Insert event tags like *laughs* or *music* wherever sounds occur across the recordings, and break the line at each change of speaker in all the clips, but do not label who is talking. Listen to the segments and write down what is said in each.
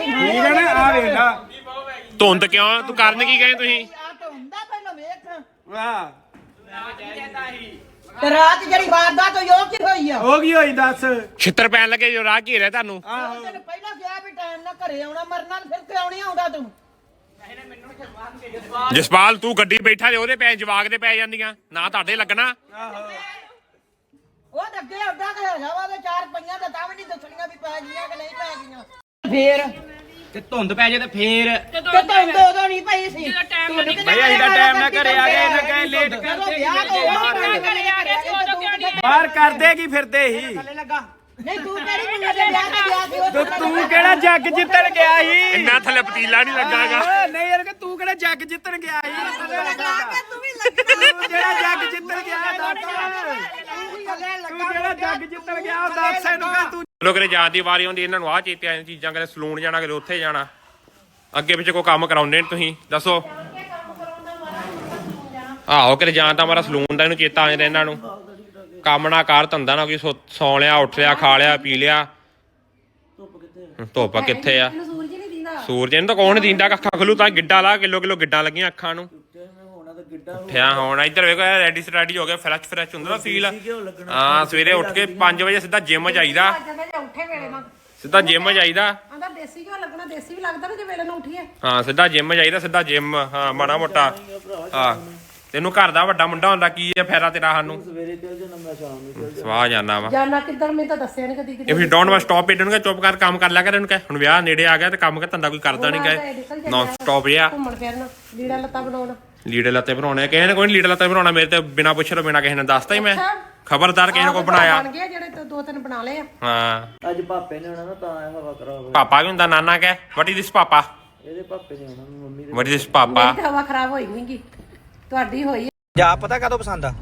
ਠੀਕ ਹੈ ਨਾ ਆ
ਧੁੰਦ ਕਿਉਂ? ਤੂੰ ਕਰਨ ਕੀ ਗਏ ਤੁਸੀਂ?
ਆ ਤਾਂ ਹੁੰਦਾ ਪਹਿਲਾਂ ਵੇਖ
ਵਾਹ।
ਤੇ ਰਾਤ ਜਿਹੜੀ ਵਾਰਦਾਤ ਹੋਈ ਉਹ ਕੀ ਹੋਈ ਆ?
ਹੋ ਗਈ ਹੋਈ ਦੱਸ?
ਛਿੱਤਰ ਪੈਣ ਲੱਗੇ ਜੋ ਰਾਹ ਘੇਰਿਆ ਤੁਹਾਨੂੰ?
ਆਹੋ।
ਤੈਨੂੰ ਪਹਿਲਾਂ ਕਿਹਾ ਵੀ ਟਾਈਮ ਨਾਲ ਘਰੇ ਆਉਣਾ ਮਰਨਾ ਨੀ, ਫਿਰ ਕਿਉਂ ਨਹੀਂ ਆਉਂਦਾ ਤੂੰ?
ਜਸਪਾਲ ਤੂੰ ਗੱਡੀ ਬੈਠਾ ਤੇ ਉਹਦੇ ਪੈ ਜਵਾਗ ਦੇ ਪੈ ਜਾਂਦੀਆਂ। ਨਾ ਤੁਹਾਡੇ ਲੱਗਣਾ।
ਆਹੋ।
ਉਹ ਤਾਂ ਅੱਗੇ ਅੱਡਾ ਕਿ ਹੈਗਾ ਵਾ ਤੇ ਚਾਰ ਪਈਆਂ ਤਾਂ ਤਾਂ ਵੀ ਨਹੀਂ ਦੱਸਣੀਆਂ ਵੀ ਪੈ ਗਈਆਂ ਕਿ ਨਹੀਂ ਪੈ ਗਈਆਂ। ਫੇਰ?
ਤੇ ਧੁੰਦ ਪੈ ਜੇ ਤੇ ਫੇਰ?
ਤੇ ਤੁਹਾਨੂੰ ਤਾਂ ਉਦੋਂ ਨਹੀਂ ਪਈ ਸੀ। ਤੁਹਾਨੂੰ ਕਿਤੇ
ਭਈ ਅਸੀਂ ਤਾਂ ਟਾਈਮ ਨਾਲ ਘਰੇ ਆ ਗਏ ਇਹਨਾਂ ਕਹੇ ਲੇਟ
ਜਦੋਂ
ਕਰਦੇ
ਵਿਆਹ ਤੋਂ
ਬਾਹਰ
ਘਰੇ ਆ ਗਏ ਸੀ ਉਦੋਂ ਕਿਉਂ ਨਹੀਂ
ਬਾਹਰ ਕਰਦੇ ਕੀ ਫਿਰਦੇ ਸੀ?
ਨਹੀਂ ਤੂੰ ਕਿਹੜੀ ਮੁੰਡੇ ਦੇ ਵਿਆਹ ਤੇ ਗਿਆ ਸੀ?
ਤੇ ਤੂੰ ਕਿਹੜਾ ਜੱਗ ਜਿੱਤਣ ਗਿਆ ਸੀ?
ਇੰਨਾ ਥੱਲੇ ਪਤੀਲਾ ਨਹੀਂ ਲੱਗਾਗਾ।
ਓਏ, ਨਹੀਂ ਯਾਰ ਕਿ ਤੂੰ ਕਿਹੜਾ ਜੱਗ ਜਿੱਤਣ ਗਿਆ ਸੀ।
ਤੂੰ ਵੀ ਲੱਗਣਾ
ਤੂੰ ਜਿਹੜਾ ਜੱਗ ਜਿੱਤਣ ਗਿਆ ਦੱਸ ਤੂੰ ਜਿਹੜਾ ਜੱਗ ਜਿੱਤਣ ਗਿਆ ਉਹ ਦੱਸ ਇਹਨੂੰ ਕਿ ਤੂੰ
ਲੋਕ ਕਰੇ ਜਾਣ ਦੀ ਵਾਰੀ ਆਉਂਦੀ ਇਹਨਾਂ ਨੂੰ ਆਹ ਚੇਤੇ ਆਈਆਂ ਚੀਜ਼ਾਂ ਕਦੇ ਸਲੂਨ ਜਾਣਾ ਕਦੇ ਉੱਥੇ ਜਾਣਾ। ਅੱਗੇ ਪਿੱਛੇ ਕੋਈ ਕੰਮ ਕਰਾਉਂਦੇ ਨੇ ਤੁਸੀਂ ਦੱਸੋ। ਆਹੋ ਕਰੇ ਜਾਣ ਤਾਂ ਮਾਰਾ ਸਲੂਨ ਦਾ ਇਹਨੂੰ ਚੇਤਾ ਆ ਜਾਂਦਾ ਇਹਨਾਂ ਨੂੰ। ਕੰਮ ਨਾ ਕਰ ਧੰਦਾ ਨਾ ਕੋਈ ਸੌ- ਲਿਆ ਉੱਠ ਲਿਆ ਖਾ ਲਿਆ ਪੀ ਲਿਆ। ਧੁੱਪ ਕਿੱਥੇ ਆ?
ਸੂਰਜ ਨਹੀਂ ਦਿੰਦਾ।
ਸੂਰਜ ਨੂੰ ਤਾਂ ਕੌਣ ਦੀਂਦਾ ਅੱਖਾਂ ਖੁੱਲੂ ਤਾਂ ਗਿੱਡਾ ਲਾ ਕਿਲੋ ਕਿਲੋ ਗਿੱਡਾਂ ਲੱਗੀਆਂ ਅੱਖਾਂ ਨੂੰ। ਉੱਠਿਆ ਹੁਣ। ਇੱਧਰ ਵੇਖੋ ਰੈਡੀ ਸਟਾਡੀ ਹੋ ਗਿਆ ਫਰੈਸ਼ ਫਰੈਸ਼ ਹੁੰਦਾ ਨਾ ਫੀਲ ਹਾਂ ਸਵੇਰੇ ਉੱਠ ਕੇ 5 ਵਜੇ ਸਿੱਧਾ ਜਿਮ ਜਾਈਦਾ।
ਜਦੋਂ ਜੇ ਉੱਠੇ ਵੇਲੇ ਨਾਲ।
ਸਿੱਧਾ ਜਿਮ ਜਾਈਦਾ।
ਆਂਦਾ ਦੇਸੀ ਘਿਓ ਲੱਗਣਾ? ਦੇਸੀ ਵੀ ਲੱਗਦਾ ਨਾ ਜੇ ਵੇਲੇ ਨੂੰ ਉੱਠੀਏ।
ਹਾਂ ਸਿੱਧਾ ਜਿਮ ਜਾਈਦਾ ਸਿੱਧਾ ਜਿਮ ਹਾਂ ਮਾੜਾ ਮੋਟਾ। ਹਾਂ ਤੈਨੂੰ ਘਰ ਦਾ ਵੱਡਾ ਮੁੰਡਾ ਹੁੰਦਾ ਕੀ ਹੈ ਫਾਇਦਾ ਤੇਰਾ ਸਾਨੂੰ? ਸਵੇਰੇ ਚੱਲ ਜਾਣਾ ਮੈਂ ਸ਼ਾਮ ਨੂੰ ਸਵਾਹ ਜਾਣਾ ਵਾ।
ਜਾਨਾ ਕਿੱਧਰ ਮੈਂ ਤਾਂ ਦੱਸਿਆ ਨਹੀਂ ਕਦੀ
if you don't want stop it ਇਹਨੂੰ ਕਹ ਚੁੱਪ ਕਰ ਕੰਮ ਕਰ ਲਿਆ ਕਰ ਇਹਨੂੰ ਕਹ। ਹੁਣ ਵਿਆਹ ਨੇੜੇ ਆ ਗਿਆ ਤੇ ਕੰਮ ਕਰ ਧੰਦਾ ਕੋਈ ਕਰਦਾ ਨਹੀਂ ਗਏ ਨੌਨ ਸਟਾਪ ਜਿਆ
ਘੁੰਮਣ ਫਿਰਨ ਲੀੜਾ ਲੱਤਾ ਬਣਾਉਣ।
ਲੀੜੇ ਲੱਤੇ ਬਣਾਉਣੇ ਕਿਸੇ ਨੇ ਕੋਈ ਲੀੜੇ ਲੱਤੇ ਬਣਾਉਣਾ ਮੇਰੇ ਤੇ ਬਿਨਾ ਪੁੱਛੇ ਤੋਂ ਬਿਨਾ ਕਿਸੇ ਨੇ ਦੱਸਤਾ ਹੀ ਮੈਂ। ਖਬਰਦਾਰ ਕਿਸੇ ਨੇ ਕੋ ਬਣਾਇਆ।
ਬਣ ਗਏ ਜਿਹੜੇ ਤੋਂ ਦੋ ਤਿੰਨ ਬਣਾ ਲਏ ਆ।
ਹਾਂ।
ਅੱਜ ਪਾਪੇ ਨੇ ਆਉਣਾ ਨਾ ਤਾਂ ਇਹ ਹਵਾ ਖਰਾਬ
ਪਾਪਾ ਵੀ ਹੁੰਦਾ ਨਾਨਾ ਕਹਿ ਵਟ ਇਜ਼ ਦਿਸ ਪਾਪਾ?
ਇਹਦੇ ਪਾਪੇ ਨੇ ਆਉਣਾ ਮੰਮੀ ਦੇ
ਵਟ ਇਜ਼ ਦਿਸ ਪਾਪਾ
ਮੇਰੀ ਤਾਂ ਹਵਾ ਖਰਾਬ ਹੋਈ ਹੋਈਗੀ ਤੁਹਾਡੀ ਹੋਈ
ਜਾ ਪਤਾ ਕਦੋਂ ਪਸੰਦ ਆ?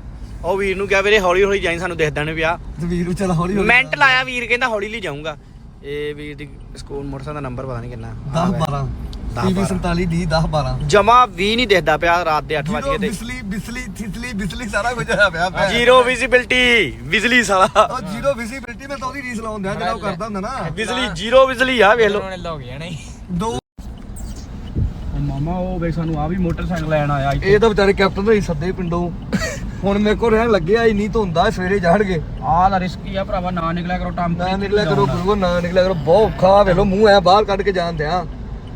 ਉਹ ਵੀਰ ਨੂੰ ਕਿਹਾ ਵੀਰੇ ਹੌਲੀ ਹੌਲੀ ਜਾਈ ਸਾਨੂੰ ਦਿਖਦਾ ਨਹੀਂ ਪਿਆ
ਵੀਰ ਨੂੰ ਚੱਲ ਹੌਲੀ
ਮਿੰਟ ਲਾਇਆ ਵੀਰ ਕਹਿੰਦਾ ਹੌਲੀ ਹੌਲੀ ਜਾਊਂਗਾ। ਇਹ ਵੀਰ ਦੀ ਸਕੂਲ ਮੋਟਰਸਾਈਕਲ ਦਾ ਨੰਬਰ ਪਤਾ ਨਹੀਂ ਕਿੰਨਾ।
10 12 ਪੀਵੀ 47 ਡੀ 10 12
ਜਮਾ ਵੀ ਨਹੀਂ ਦਿਖਦਾ ਪਿਆ ਰਾਤ ਦੇ 8 ਵਜੇ ਤੇ
ਬਿਸਲੀ ਬਿਸਲੀ ਥਿਸਲੀ ਬਿਸਲੀ ਸਾਰਾ ਕੁਝ ਹੋਇਆ ਪਿਆ ਪਿਆ
ਜ਼ੀਰੋ ਵਿਜ਼ਿਬਿਲਟੀ ਬਿਜਲੀ ਸਾਲਾ
ਉਹ ਜ਼ੀਰੋ ਵਿਜ਼ਿਬਿਲਟੀ ਮੈਂ ਤਾਂ ਉਹਦੀ ਰੀਸ ਲਾਉਣ ਦਿਆਂ ਜਿਹੜਾ ਉਹ ਕਰਦਾ ਹੁੰਦਾ ਨਾ
ਬਿਜਲੀ ਜ਼ੀਰੋ ਬਿਜਲੀ ਆ ਵੇਖ ਲਓ
ਦੋ
ਮਾਮਾ ਉਹ ਵੇ ਸਾਨੂੰ ਆ ਵੀ ਮੋਟਰਸਾਈਕਲ ਲੈਣ ਆਇਆ
ਇਹ ਤਾਂ ਵਿਚਾਰੇ ਕੈਪਟਨ ਦੇ ਹੀ ਸੱਦੇ ਪਿੰਡੋਂ ਹੁਣ ਮੇਰੇ ਕੋਲ ਰਹਿਣ ਲੱਗਿਆ ਹੀ ਨਹੀਂ ਧੁੰਦਾ ਸਵੇਰੇ ਜਾਣਗੇ
ਆਹ ਦਾ ਰਿਸਕ ਹੀ ਆ ਭਰਾਵਾ ਨਾ ਨਿਕਲਿਆ ਕਰੋ ਟੰਪ
ਨਾ ਨਿਕਲਿਆ ਕਰੋ ਗੁਰੂ ਨਾ ਨਿਕਲਿਆ ਕਰੋ ਬਹੁਤ ਔਖਾ ਵੇਖ ਲੋ ਮੂੰਹ ਐ ਬਾਹਰ ਕੱਢ ਕੇ ਜਾਣ ਦਿਆਂ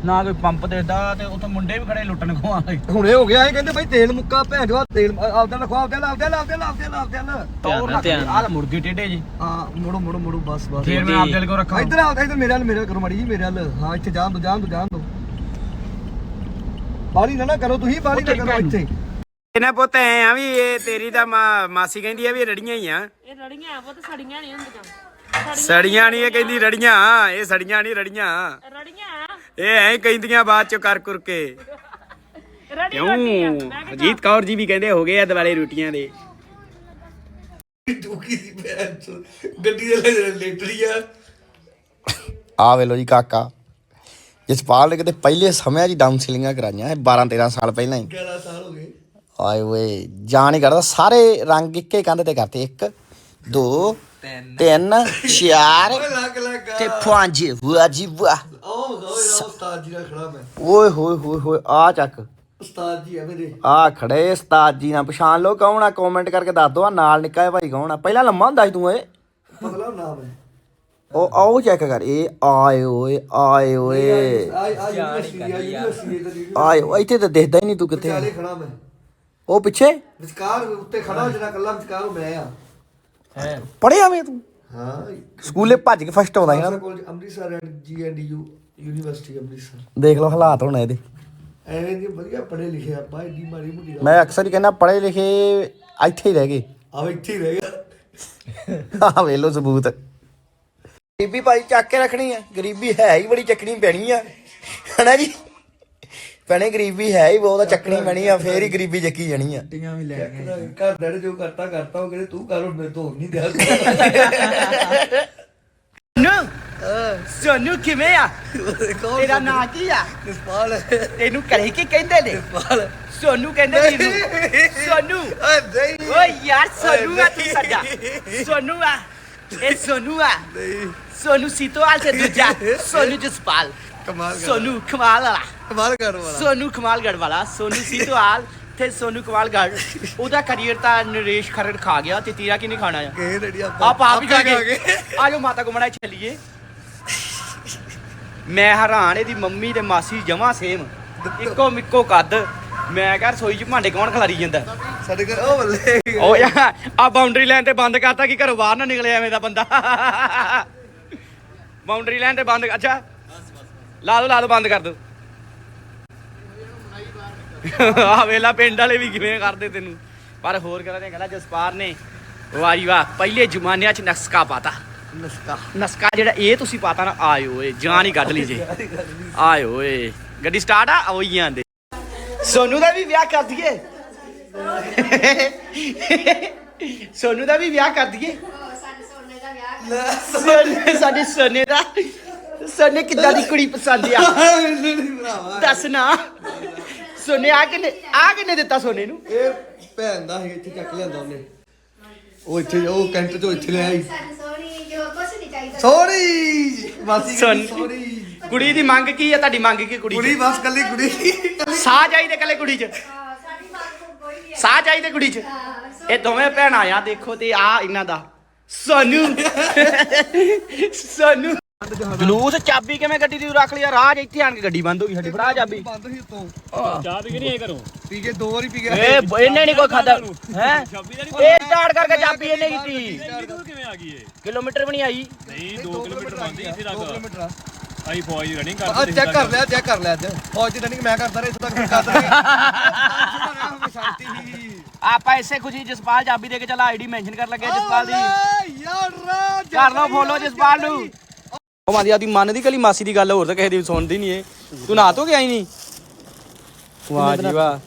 ਨਾ ਕੋਈ ਪੰਪ ਦੇਦਾ ਤੇ ਉੱਥੇ ਮੁੰਡੇ ਵੀ ਖੜੇ ਲੁੱਟਣ ਖਵਾ
ਹੁਣੇ ਹੋ ਗਿਆ ਇਹ ਕਹਿੰਦੇ ਭਾਈ ਤੇਲ ਮੁੱਕਾ ਭੈਣ ਜੋ ਤੇਲ ਆਪਦਾ ਲਖਵਾ ਆਪਦਾ ਲਾ ਆਪਦਾ ਲਾ ਆਪਦਾ ਲਾ ਆਪਦਾ ਲਾ ਆਪਦਾ ਲਾ
ਟੌਰ ਰੱਖ ਆਹ ਮੁਰਗੇ ਟੇਡੇ ਜੀ।
ਹਾਂ ਮੁੜੋ ਮੁੜੋ ਮੁੜੋ ਬਸ ਬਸ।
ਫੇਰ ਮੈਂ ਆਪਦੇ ਕੋ ਰੱਖਾਂ।
ਇੱਧਰ ਆ ਇੱਧਰ ਮੇਰੇ ਵੱਲ ਮੇਰੇ ਵੱਲ ਕਰੋ ਮੜੀ ਜੀ ਮੇਰੇ ਵੱਲ। ਹਾਂ ਇੱਥੇ ਜਾਣ ਦੋ ਜਾਣ ਦੋ ਜਾਣ ਦੋ। ਬਾਲੀ ਨਾ ਨਾ ਕਰੋ ਤੁਸੀਂ ਬਾਲੀ ਨਾ ਕਰੋ ਇੱਥੇ।
ਇਹਨੇ ਪੁੱਤ ਐ ਆ ਵੀ ਇਹ ਤੇਰੀ ਤਾਂ ਮਾਂ- ਮਾਸੀ ਕਹਿੰਦੀ ਆ ਵੀ ਇਹ ਰੜੀਆਂ ਹੀ ਆ।
ਇਹ ਰੜੀਆਂ ਉਹ ਤਾਂ ਸੜੀਆਂ ਨਹੀਂ ਹੁੰਦੀਆਂ।
ਸੜੀਆਂ ਨਹੀਂ ਇਹ ਕਹਿੰਦੀ ਰੜੀਆਂ ਇਹ ਸੜੀਆਂ ਨਹੀਂ ਰੜੀਆਂ।
ਰੜੀਆਂ
ਇਹ ਐਂ ਕਹਿੰਦੀਆਂ ਬਾਅਦ ਚ ਕਰ ਕੁਰ ਕੇ। ਕਿਉਂ? ਅਜੀਤ ਕੌਰ ਜੀ ਵੀ ਕਹਿੰਦੇ ਹੋ ਗਏ ਆ ਦਿਵਾਲੇ ਰੋਟੀਆਂ ਦੇ।
ਦੁਖੀ ਦੀ ਭੈਣ ਚੋ। ਗੱਡੀ ਦੇ ਲੇਟਰੀ ਆ।
ਆ ਵੇਲੋ ਜੀ ਕਾਕਾ। ਜਸਪਾਲ ਨੇ ਕਿਤੇ ਪਹਿਲੇ ਸਮਿਆਂ 'ਚ ਡਾਊਨ ਸੀਲਿੰਗਾਂ ਕਰਾਈਆਂ ਇਹ 12 13 ਸਾਲ ਪਹਿਲਾਂ ਹੀ।
11 ਸਾਲ ਹੋ ਗਏ।
ਆਏ ਓਏ ਜਾਣ ਹੀ ਕਰਦਾ ਸਾਰੇ ਰੰਗ ਇੱਕੇ ਕੰਧ ਤੇ ਕਰਤੇ 1 2 3 4
ਲੱਗ ਲੱਗ
ਤੇ 5 ਵਾਹ ਜੀ ਵਾਹ।
ਆਹ ਗਾਓ ਯਾਰ ਉਸਤਾਦ ਜੀ ਦਾ ਖੜਾ ਮੈਂ।
ਓਏ ਹੋਏ ਹੋਏ ਹੋਏ ਆ ਚੱਕ।
ਉਸਤਾਦ ਜੀ ਆ ਮੇਰੇ
ਆ ਖੜੇ ਉਸਤਾਦ ਜੀ ਨਾਲ। ਪਛਾਣ ਲਓ ਕੌਣ ਆ ਕਮੈਂਟ ਕਰਕੇ ਦੱਸ ਦੋ ਆ ਨਾਲ ਨਿੱਕਾ ਭਾਈ ਕੌਣ ਆ? ਪਹਿਲਾਂ ਲੰਮਾ ਹੁੰਦਾ ਸੀ ਤੂੰ ਓਏ
ਪਤਲਾ ਨਾਮ ਹੈ
ਉਹ ਆਓ ਚੈੱਕ ਕਰ। ਇਹ ਆਏ ਓਏ ਆਏ ਓਏ। ਆਏ ਓਏ, ਇੱਥੇ ਤਾਂ ਦਿਖਦਾ ਹੀ ਨਹੀਂ ਤੂੰ ਕਿੱਥੇ ਆ।
ਵਿਚਾਲੇ ਖੜਾ ਮੈਂ।
ਉਹ ਪਿੱਛੇ?
ਵਿਚਕਾਰ ਉੱਤੇ ਖੜਾ ਜਿਹੜਾ ਕੱਲਾ ਵਿਚਕਾਰ ਮੈਂ ਆ।
ਪੜਿਆ ਮੈਂ ਤੂੰ?
ਹਾਂ
ਸਕੂਲੇ ਭੱਜ ਕੇ ਫਸਟ ਆਉਂਦਾ ਸੀ ਨਾ।
College Amritsar and GNDU university Amritsar.
ਦੇਖ ਲਓ ਹਾਲਾਤ ਹੁਣ ਇਹਦੇ।
ਐਵੇਂ ਦੀ ਵਧੀਆ ਪੜ੍ਹੇ ਲਿਖੇ ਆਪਾਂ ਏਡੀ ਮਾੜੀ ਮੋਟੀ
ਮੈਂ ਅਕਸਰ ਹੀ ਕਹਿੰਦਾ ਪੜ੍ਹੇ ਲਿਖੇ ਇੱਥੇ ਹੀ ਰਹਿ ਗਏ।
ਆ ਇੱਥੇ ਹੀ ਰਹਿ ਗਿਆ
ਆਹ ਵੇਖ ਲਓ ਸਬੂਤ। ਗਰੀਬੀ ਭਾਈ ਚੱਕ ਕੇ ਰੱਖਣੀ ਹੈ ਗਰੀਬੀ ਹੈ ਹੀ ਬੜੀ ਚੱਕਣੀ ਪੈਣੀ ਆ। ਹਨਾ ਜੀ? ਭੈਣੇ ਗਰੀਬੀ ਹੈ ਹੀ ਬਹੁਤ ਚੱਕਣੀ ਪੈਣੀ ਆ ਫੇਰ ਹੀ ਗਰੀਬੀ ਚੱਕੀ ਜਾਣੀ ਆ।
ਘਰ ਦਾ ਜੋ ਕਰਤਾ ਕਰਤਾ ਉਹ ਕਹਿੰਦੇ ਤੂੰ ਕਰ ਹੁਣ ਮੇਰੇ ਤੋਂ ਨਹੀਂ ਦਿਆ *laughs*
ਨੂੰ ਸੋਨੂ ਕਿਵੇਂ ਆ? ਤੇਰਾ ਨਾਂ ਕੀ ਆ?
ਜਸਪਾਲ
ਤੈਨੂੰ ਕਰੇ ਕੀ ਕਹਿੰਦੇ ਨੇ?
ਜਸਪਾਲ
ਸੋਨੂ ਕਹਿੰਦੇ ਨੂੰ ਸੋਨੂ।
ਓਏ ਨਹੀਂ।
ਓ ਯਾਰ ਸੋਨੂ ਆ ਤੂੰ ਸੱਜਾ ਸੋਨੂ ਆ। ਇਹ ਸੋਨੂ ਆ। ਸੋਨੂ ਸੀਤੋਵਾਲ ਸੇ ਦੂਜਾ। *laughs* ਸੋਨੂ ਜਸਪਾਲ।
ਕਮਾਲ
ਸੋਨੂ ਕਮਾਲ ਵਾਲਾ।
ਕਮਾਲ ਕਰ ਵਾਲਾ।
ਸੋਨੂ ਕਮਾਲਗੜ ਵਾਲਾ। ਸੋਨੂ ਸੀਤਵਾਲ ਤੇ ਸੋਨੂ ਕਮਾਲਗੜ ਉਹਦਾ ਕਰੀਅਰ ਤਾਂ ਨਰੇਸ਼ ਖਰੜ ਖਾ ਗਿਆ ਤੇ ਤੇਰਾ ਕਿਨੇ ਖਾਣਾ ਆ?
ਕੇ ਰੈਡੀ ਆਪਾਂ
ਆਪ ਆਪ ਹੀ ਖਾ ਗਏ। ਆਜੋ ਮਾਤਾ ਗੁਮਣਾ ਚੱਲੀਏ। ਮੈਂ ਹੈਰਾਨ ਇਹਦੀ ਮੰਮੀ ਤੇ ਮਾਸੀ ਜਮਾ ਸੇਮ ਇੱਕੋ ਮਿੱਕੋ ਕੱਦ। ਮੈਂ ਕਿਹਾ ਰਸੋਈ 'ਚ ਭਾਂਡੇ ਕੌਣ ਖਲਾਰੀ ਜਾਂਦਾ?
ਸਾਡੇ ਘਰ ਉਹ ਬੱਲੇ
ਓ ਯਾਰ ਆ ਬਾਉਂਡਰੀ ਲਾਈਨ ਤੇ ਬੰਦ ਕਰਤਾ ਕਿ ਘਰੋਂ ਬਾਹਰ ਨਾ ਨਿਕਲੇ ਐਵੇਂ ਦਾ ਬੰਦਾ। ਬਾਉਂਡਰੀ ਲਾਈਨ ਤੇ ਬੰਦ ਅੱਛਾ। ਲਾ ਦੋ ਲਾ ਦੋ ਬੰਦ ਕਰ ਦੋ। ਆ ਵੇਲਾ ਪਿੰਡ ਵਾਲੇ ਵੀ ਕਿਵੇਂ ਕਰਦੇ ਤੈਨੂੰ। ਪਰ ਹੋਰ ਕਰਾਂ ਨੇ ਕਹਿੰਦਾ ਜਸਪਾਰ ਨੇ। ਵਾਹ ਜੀ ਵਾਹ ਪਹਿਲੇ ਜ਼ਮਾਨਿਆਂ 'ਚ ਨਸਕਾ ਪਾਤਾ।
ਨਸਕਾ।
ਨਸਕਾ ਜਿਹੜਾ ਇਹ ਤੁਸੀਂ ਪਾਤਾ ਨਾ ਆਏ ਓਏ ਜਾਨ ਹੀ ਕੱਢ ਲਈ ਜੇ। ਆਏ ਓਏ ਗੱਡੀ ਸਟਾਰਟ ਆ ਉਹੀ ਆਂਦੇ ਸੋਨੂ ਦਾ ਵੀ ਵਿਆਹ ਕਰ ਦਈਏ। ਸੋਨੂ ਦਾ ਵੀ ਵਿਆਹ ਕਰ ਦਈਏ। ਸੋਨੇ ਸਾਡੇ ਸੋਨੇ ਦਾ। ਸੋਨੇ ਕਿੱਦਾਂ ਦੀ ਕੁੜੀ ਪਸੰਦ ਆ? ਦੱਸ ਨਾ। ਸੋਨੇ ਆ ਕਿਨੇ ਆ ਕਿਨੇ ਦਿੱਤਾ ਸੋਨੇ ਨੂੰ?
ਇਹ ਭੈਣ ਦਾ ਸੀ ਇੱਥੇ ਚੱਕ ਲਿਆਂਦਾ ਉਹਨੇ। ਉਹ ਇੱਥੇ ਉਹ ਕੈਂਟਰ ਤੋਂ ਇੱਥੇ ਲੈ ਆਈ
ਸੋਰੀ ਜੋ ਕੁਛ ਨਹੀਂ ਚਾਹੀਦਾ
ਸੋਰੀ ਮਾਸੀ
ਸੋਨ-
ਸੋਰੀ
ਕੁੜੀ ਦੀ ਮੰਗ ਕੀ ਆ? ਤੁਹਾਡੀ ਮੰਗ ਕੀ ਕੁੜੀ
ਕੁੜੀ
ਦੀ
ਬਸ ਕੱਲੀ ਕੁੜੀ।
ਸਾਹ ਚਾਹੀਦੇ ਕੱਲੇ ਕੁੜੀ ਚ?
ਸਾਡੀ ਮਾਂ ਕੋਲ ਕੋਈ ਨਹੀਂ
ਸਾਹ ਚਾਹੀਦੇ ਕੁੜੀ ਚ? ਇਹ ਦੋਵੇਂ ਭੈਣਾਂ ਆ ਦੇਖੋ ਤੇ ਆ ਇਹਨਾਂ ਦਾ। ਸੋਨੂ। ਸੋਨੂ। ਜਲੂਸ ਚਾਬੀ ਕਿਵੇਂ ਗੱਡੀ ਦੀ? ਰੱਖ ਲਿਆ ਰਾਜ ਇੱਥੇ ਆਣ ਕੇ ਗੱਡੀ ਬੰਦ ਹੋ ਗਈ ਸਾਡੀ ਫੜਾ ਚਾਬੀ।
ਬੰਦ ਸੀ ਉਤੋਂ।
ਚਾਹ ਵੀ ਨਹੀਂ ਆਏ ਕਰੋ
ਪੀ ਕੇ ਦੋ ਵਾਰੀ ਪੀ ਗਿਆ।
ਏ ਇਹਨੇ ਨਹੀਂ ਕੋਈ ਖਾਦਾ ਹੈ? ਇਹ ਸਟਾਰਟ ਕਰਕੇ ਚਾਬੀ ਇਹਨੇ ਕੀਤੀ।
ਕਿਵੇਂ ਆ ਗਈ ਏ
ਕਿਲੋਮੀਟਰ ਵੀ ਨਹੀਂ ਆਈ।
ਨਹੀਂ 2 ਕਿਲੋਮੀਟਰ ਬੰਦੀ ਇੱਥੇ
2 ਕਿਲੋਮੀਟਰ ਆ।
ਆਈ ਫੌਜ ਰਨਿੰਗ
ਆ ਚੈੱਕ ਕਰ ਲਿਆ ਚੈੱਕ ਕਰ ਲਿਆ ਅੱਜ ਫੌਜ ਦੀ ਰਨਿੰਗ ਮੈਂ ਕਰਦਾ ਰਿਹਾ ਇੱਥੋਂ ਤੱਕ ਮੈਂ ਕਰਦਾ ਰਿਹਾ। ਸ਼ਾਂਤੀ *laughs* ਹੀ
ਆਪਾਂ ਇਸੇ ਖੁਸ਼ੀ ਜਸਪਾਲ ਚਾਬੀ ਦੇ ਕੇ ਚਲਾ ਆਈਡੀ ਮੈਂਸ਼ਨ ਕਰ ਲੱਗੇ ਜਸਪਾਲ ਦੀ।
ਯਾਰ ਰਾਜ
ਕਰ ਲਓ ਫੋਲੋ ਜਸਪਾਲ ਨੂੰ। ਉਹ ਮਾਦੀ ਆਦੀ ਮੰਨਦੀ ਕਲੀ ਮਾਸੀ ਦੀ ਗੱਲ ਹੋਰ ਤਾਂ ਕਿਸੇ ਦੀ ਸੁਣਦੀ ਨਹੀਂ ਏ। ਤੂੰ ਨਾ ਤੋ ਗਿਆ ਹੀ ਨਹੀਂ ਵਾਹ ਜੀ ਵਾਹ।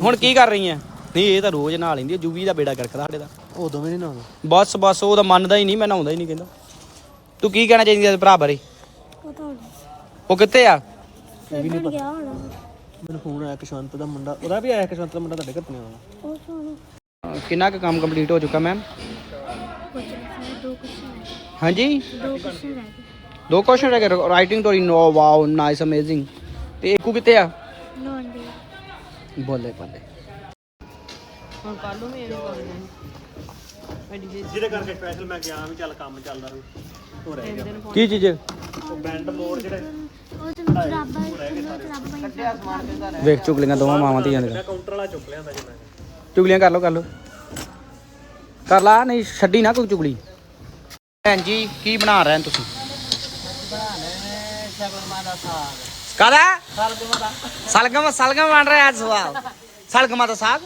ਹੁਣ ਕੀ ਕਰ ਰਹੀ ਐ ਨਹੀਂ ਇਹ ਤਾਂ ਰੋਜ਼ ਨਹਾ ਲੈਂਦੀ ਐ ਜੂਵੀ ਦਾ ਬੇੜਾ ਕਰਕਦਾ ਸਾਡੇ ਦਾ।
ਉਹ ਦੋਵੇਂ ਨਹੀਂ ਨਾਉਂਦਾ
ਬਸ ਬਸ ਉਹ ਤਾਂ ਮੰਨਦਾ ਹੀ ਨਹੀਂ ਮੈਂ ਨਹਾਉਂਦਾ ਹੀ ਨਹੀਂ ਕਹਿੰਦਾ। ਤੂੰ ਕੀ ਕਹਿਣਾ ਚਾਹੀਦੀ ਐ ਭਰਾ ਬਾਰੇ? ਉਹ ਕਿੱਥੇ ਆ?
ਮੈਨੂੰ ਫੋਨ ਆਇਆ ਕਿਸ਼ਵੰਤ ਦਾ ਮੁੰਡਾ ਉਹਦਾ ਵੀ ਆਇਆ ਕਿਸ਼ਵੰਤ ਦਾ ਮੁੰਡਾ ਤੁਹਾਡੇ ਘਰ ਨਹੀਂ ਆਉਣਾ
ਕਿੰਨਾ ਕੁ ਕੰਮ ਕੰਪਲੀਟ ਹੋ ਚੁੱਕਾ ਮੈਮ ਹਾਂਜੀ? ਦੋ ਕੁਐਸਚਨ ਰਹਿ ਗਏ writing story no wow nice amazing ਤੇ ਇੱਕੂ ਕਿੱਥੇ ਆ? ਬੋਲੇ ਬੋਲੇ।
ਜਿਹਦੇ ਕਰਕੇ ਸਪੈਸ਼ਲ ਮੈਂ ਗਿਆ ਵੀ ਚੱਲ ਕੰਮ ਚੱਲਦਾ ਸੀ ਹੋ ਰਹਿ ਗਿਆ।
ਕੀ ਚੀਜ਼?
ਬੈਂਡ ਮੋੜ ਜਿਹੜੇ
ਵੇਖ ਚੁਗਲੀਆਂ ਦੋਵਾਂ ਮਾਵਾਂ ਧੀਆਂ ਦੀਆਂ
ਕਾਊਂਟਰ ਵਾਲਾ ਚੁੱਕ ਲਿਆਂਦਾ ਜੀ ਮੈਂ।
ਚੁਗਲੀਆਂ ਕਰ ਲਓ ਕਰ ਲਓ। ਕਰ ਲਾ ਨਹੀਂ ਛੱਡੀ ਨਾ ਕੋਈ ਚੁਗਲੀ। ਭੈਣ ਜੀ ਕੀ ਬਣਾ ਰਹੇ ਹੋ ਤੁਸੀਂ? ਕਾਦਾ ਸਲਗਮ ਸਲਗਮ ਬਣ ਰਿਹਾ ਅੱਜ ਸਵਾਲ ਸਲਗਮਾਂ ਦਾ ਸਾਗ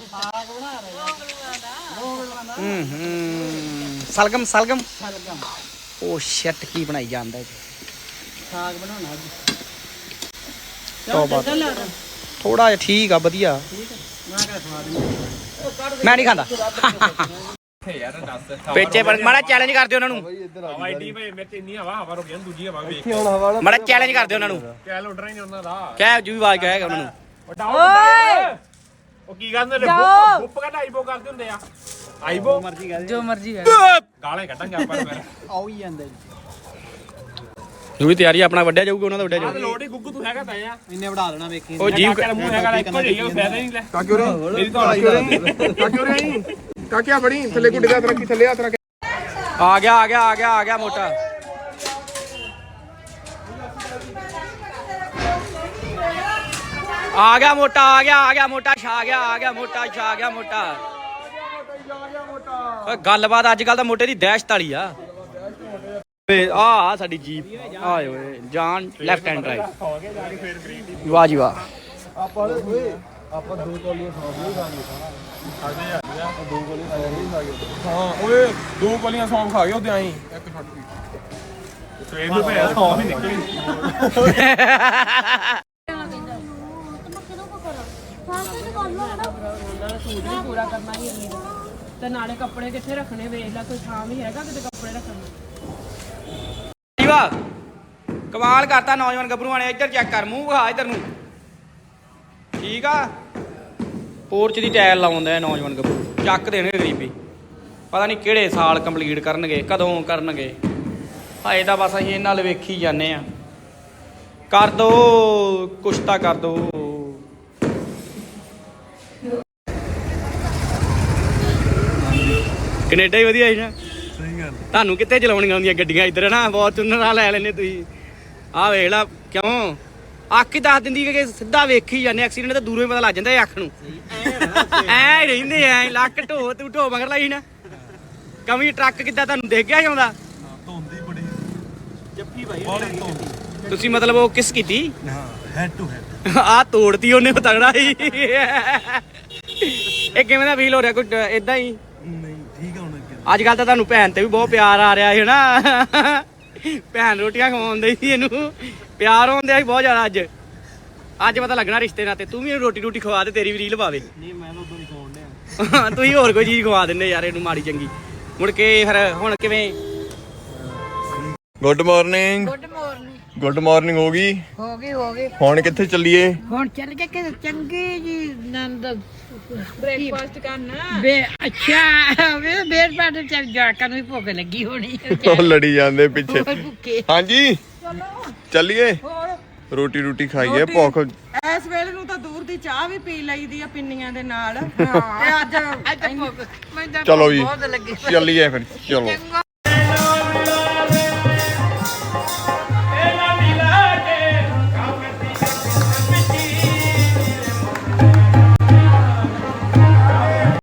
ਹੂੰ ਹੂੰ ਸਲਗਮ ਸਲਗਮ ਉਹ ਸ਼ਿਟ ਕੀ ਬਣਾਈ ਜਾਂਦਾ ਜੀ ਸਾਗ ਬਣਾਉਣਾ ਅੱਜ ਥੋੜਾ ਜਿਹਾ ਠੀਕ ਆ ਵਧੀਆ ਮੈਂ ਨਹੀਂ ਖਾਂਦਾ ਪੇਚੇ ਬਣ ਮਾੜਾ ਚੈਲੰਜ ਕਰ ਦਿਓ ਉਹਨਾਂ ਨੂੰ।
ਆਈਡੀ ਭਾਈ ਮੇਰੇ ਤੇ ਇੰਨੀ ਹਵਾ ਹਵਾ ਰੁਕ ਜਾਂਦੀ ਦੂਜੀ ਹਵਾ ਵੇਖ
ਹੁਣ ਹਵਾ ਵਾਲਾ
ਮਾੜਾ ਚੈਲੰਜ ਕਰ ਦਿਓ ਉਹਨਾਂ ਨੂੰ।
ਕਹਿ ਉੱਡਣਾ ਹੀ ਨਹੀਂ ਉਹਨਾਂ ਦਾ।
ਕਹਿ ਜੂ ਵੀ ਆਵਾਜ਼ ਕਹੇਗਾ ਉਹਨਾਂ ਨੂੰ।
ਓਏ! ਉਹ ਕੀ ਕਰਦੇ ਨੇ? ਬੁੱਪ ਬੁੱਪ ਕਾ ਆਈਬੋ ਕਰਦੇ ਹੁੰਦੇ ਆ। ਆਈਬੋ ਮਰਜ਼ੀ ਕਰ ਜੋ ਮਰਜ਼ੀ ਕਰ ਗਾਲਾਂ ਕੱਢਾਂਗੇ ਆਪਾਂ ਫਿਰ।
ਆਉ ਹੀ ਜਾਂਦਾ ਜੀ।
ਜੋ ਵੀ ਤਿਆਰੀ ਆਪਣਾ ਵੱਡਿਆ ਜਾਊਗਾ ਉਹਨਾਂ ਦਾ ਵੱਡਿਆ ਜਾਊਗਾ।
ਲੋੜ ਹੀ ਗੁੱਗੂ ਤੂੰ ਹੈਗਾ ਤਾਂ ਆ।
ਇੰਨੇ ਵੜਾ ਦੇਣਾ ਵੇਖੀ।
ਉਹ ਜੀਵ
ਕਾਕੇ ਦਾ ਮੂੰਹ ਹੈਗਾ ਇੱਕੋ ਜਿਹਾ ਫਾਇਦਾ ਨਹੀਂ ਲੈ।
ਕਾਕਿਓ ਰੇ?
ਮੇਰੀ ਤਾਂ ਆਈ
ਕਾਕਿਓ ਰੇ? ਆਈ ਕਾਕਿਆ ਬੜੀ ਥੱਲੇ ਗੁੱਡੇ ਦਾ ਰੱਖੀ ਥੱਲੇ ਹੱਥ ਰੱਖ।
ਆ ਗਿਆ ਆ ਗਿਆ ਆ ਗਿਆ ਆ ਗਿਆ ਮੋਟਾ। ਆ ਗਿਆ ਮੋਟਾ ਆ ਗਿਆ ਆ ਗਿਆ ਮੋਟਾ ਛਾ ਗਿਆ ਆ ਗਿਆ ਮੋਟਾ ਛਾ ਗਿਆ ਮੋਟਾ। ਓਏ ਗੱਲਬਾਤ ਅੱਜ ਕੱਲ ਤਾਂ ਮੋਟੇ ਦੀ ਦਹਿਸ਼ਤ ਵਾਲੀ ਆ। ਓਏ ਆ ਆ ਸਾਡੀ ਜੀਪ। ਆਏ ਓਏ ਜਾਨ ਲੈਫਟ ਹੈਂਡ ਡਰਾਈਵ ਵਾਹ ਜੀ ਵਾਹ।
ਆਪਾਂ ਓਏ ਆਪਾਂ ਦੋ ਕੋਲੀਆਂ ਸੌਂਪ ਨਹੀਂ
ਹਾਂ ਓਏ ਦੋ ਕੋਲੀਆਂ ਸੌਂਫ ਖਾ ਗਏ ਉਹਦੇ ਆਈ ਇੱਕ ਛੱਡ ਪੀ ਸਵੇਰ ਨੂੰ ਭੈਣ ਸੌਂਫ ਹੀ ਨਿਕਲੀ।
ਪੂਰਾ ਕਰਨਾ ਹੀ ਅਗਲੀ ਦਾ ਤੇ ਨਾਲੇ ਕੱਪੜੇ ਕਿੱਥੇ ਰੱਖਣੇ ਵੇਖ ਲੈ ਕੋਈ ਥਾਂ ਵੀ ਹੈਗਾ ਕਿਤੇ ਕੱਪੜੇ ਰੱਖਣ ਨੂੰ
ਕਮਾਲ ਕਰਤਾ ਨੌਜਵਾਨ ਗੱਭਰੂਆਂ ਨੇ ਇੱਧਰ ਚੈੱਕ ਕਰ ਮੂੰਹ ਵਿਖਾ ਇੱਧਰ ਨੂੰ। ਠੀਕ ਆ? ਪੋਰਚ ਦੀ ਟਾਇਲ ਲਾਉਂਦੇ ਆ ਨੌਜਵਾਨ ਗੱਭਰੂ। ਚੱਕ ਦੇਣਗੇ ਗਰੀਬੀ। ਪਤਾ ਨਹੀਂ ਕਿਹੜੇ ਸਾਲ ਕੰਪਲੀਟ ਕਰਨਗੇ ਕਦੋਂ ਕਰਨਗੇ। ਹਾਏ ਤਾਂ ਬਸ ਅਸੀਂ ਇਹਨਾਂ ਵੱਲ ਵੇਖੀ ਜਾਂਦੇ ਆ
ਕਰ ਦੋ ਕੁਛ ਤਾਂ ਕਰ ਦੋ। ਕੈਨੇਡਾ ਹੀ ਵਧੀਆ ਹੈ ਨਾ।
ਸਹੀ ਗੱਲ।
ਤੁਹਾਨੂੰ ਕਿੱਥੇ ਚਲਾਉਣੀਆਂ ਆਉਂਦੀਆਂ ਗੱਡੀਆਂ? ਇੱਧਰ ਨਾ ਬਹੁਤ ਚੁੰਨਰਾ ਲੈ ਲੈਨੇ ਤੁਸੀਂ। ਆਹ ਵੇਖ ਲਾ ਕਿਉਂ? ਅੱਖ ਹੀ ਦੱਸ ਦਿੰਦੀ ਕਿ ਸਿੱਧਾ ਵੇਖੀ ਜਾਂਦੇ ਐਕਸੀਡੈਂਟ ਤਾਂ ਦੂਰੋਂ ਹੀ ਪਤਾ ਲੱਗ ਜਾਂਦਾ ਇਹ ਅੱਖ ਨੂੰ। ਐ ਰਹਿੰਦੇ ਐ ਲੱਕ ਢੋ ਤੂੰ ਢੋ ਮਗਰ ਲਾਈ ਨਾ। ਕਵੀ ਟਰੱਕ ਕਿੱਦਾਂ ਤੁਹਾਨੂੰ ਦੇਖ ਗਿਆ ਜਾਂਦਾ
ਧੁੰਦੀ ਬੜੀ। ਜੱਫੀ ਭਾਈ
ਤੁਸੀਂ ਮਤਲਬ ਉਹ ਕਿਸ ਕੀਤੀ?
ਹਾਂ ਹੈਡ ਟੂ ਹੈਡ
ਆ ਤੋੜਤੀ ਉਹਨੇ ਤਗੜਾ ਹੀ। ਇਹ ਕਿਵੇਂ ਦਾ ਫੀਲ ਹੋ ਰਿਹਾ? ਕੋਈ ਇਦਾਂ ਹੀ?
ਨਹੀਂ ਠੀਕ ਆ ਹੁਣ
ਅੱਜ ਕੱਲ ਤਾਂ ਤੁਹਾਨੂੰ ਭੈਣ ਤੇ ਵੀ ਬਹੁਤ ਪਿਆਰ ਆ ਰਿਹਾ ਹੈ ਨਾ। ਭੈਣ ਰੋਟੀਆਂ ਖਵਾਉਂਦੇ ਸੀ ਇਹਨੂੰ। ਪਿਆਰ ਹੁੰਦੇ ਸੀ ਬਹੁਤ ਜ਼ਿਆਦਾ ਅੱਜ। ਅੱਜ ਪਤਾ ਲੱਗਣਾ ਰਿਸ਼ਤੇ ਨਾਤੇ ਤੂੰ ਵੀ ਇਹਨੂੰ ਰੋਟੀ ਰੋਟੀ ਖਵਾ ਦੇ ਤੇਰੀ ਵੀ ਰੀਲ ਪਾਵੇ
ਨਹੀਂ ਮੈਂ ਤਾਂ ਉਦੋਂ ਨਹੀਂ ਖਾਣ ਡਿਆ।
ਤੁਸੀਂ ਹੋਰ ਕੋਈ ਚੀਜ਼ ਖਵਾ ਦਿੰਦੇ ਯਾਰ ਇਹਨੂੰ ਮਾੜੀ ਚੰਗੀ। ਮੁੜ ਕੇ ਫਿਰ ਹੁਣ ਕਿਵੇਂ?
Good morning
good morning
good morning ਹੋ ਗਈ।
ਹੋ ਗਈ ਹੋ ਗਈ।
ਹੁਣ ਕਿੱਥੇ ਚੱਲੀਏ?
ਹੁਣ ਚੱਲ ਕੇ ਕਿ ਚੰਗੀ ਜੀ ਨੰਦ।
ਬ੍ਰੇਕਫਾਸਟ ਕਰਨਾ।
ਬੇ ਅੱਛਾ ਵੇ ਬੇਰ ਪਾਟ ਚੱਲ ਜਾ ਕੇ ਨੂੰ ਵੀ ਭੁੱਖ ਲੱਗੀ ਹੋਣੀ।
ਉਹ ਲੜੀ ਜਾਂਦੇ ਪਿੱਛੇ।
ਹੋਰ ਭੁੱਖੇ।
ਹਾਂਜੀ। ਚੱਲੀਏ? ਰੋਟੀ ਰੋਟੀ ਖਾਈਏ ਭੁੱਖ।
ਇਸ ਵੇਲੇ ਨੂੰ ਤਾਂ ਦੂਰ ਦੀ ਚਾਹ ਵੀ ਪੀ ਲਈਦੀ ਆ ਪਿੰਨੀਆਂ ਦੇ ਨਾਲ। ਤੇ ਅੱਜ
ਅੱਜ ਭੁੱਖ। ਮੈਨੂੰ ਤਾਂ
ਚਲੋ ਜੀ
ਬਹੁਤ ਲੱਗੀ।
ਚੱਲੀਏ ਫਿਰ ਚਲੋ।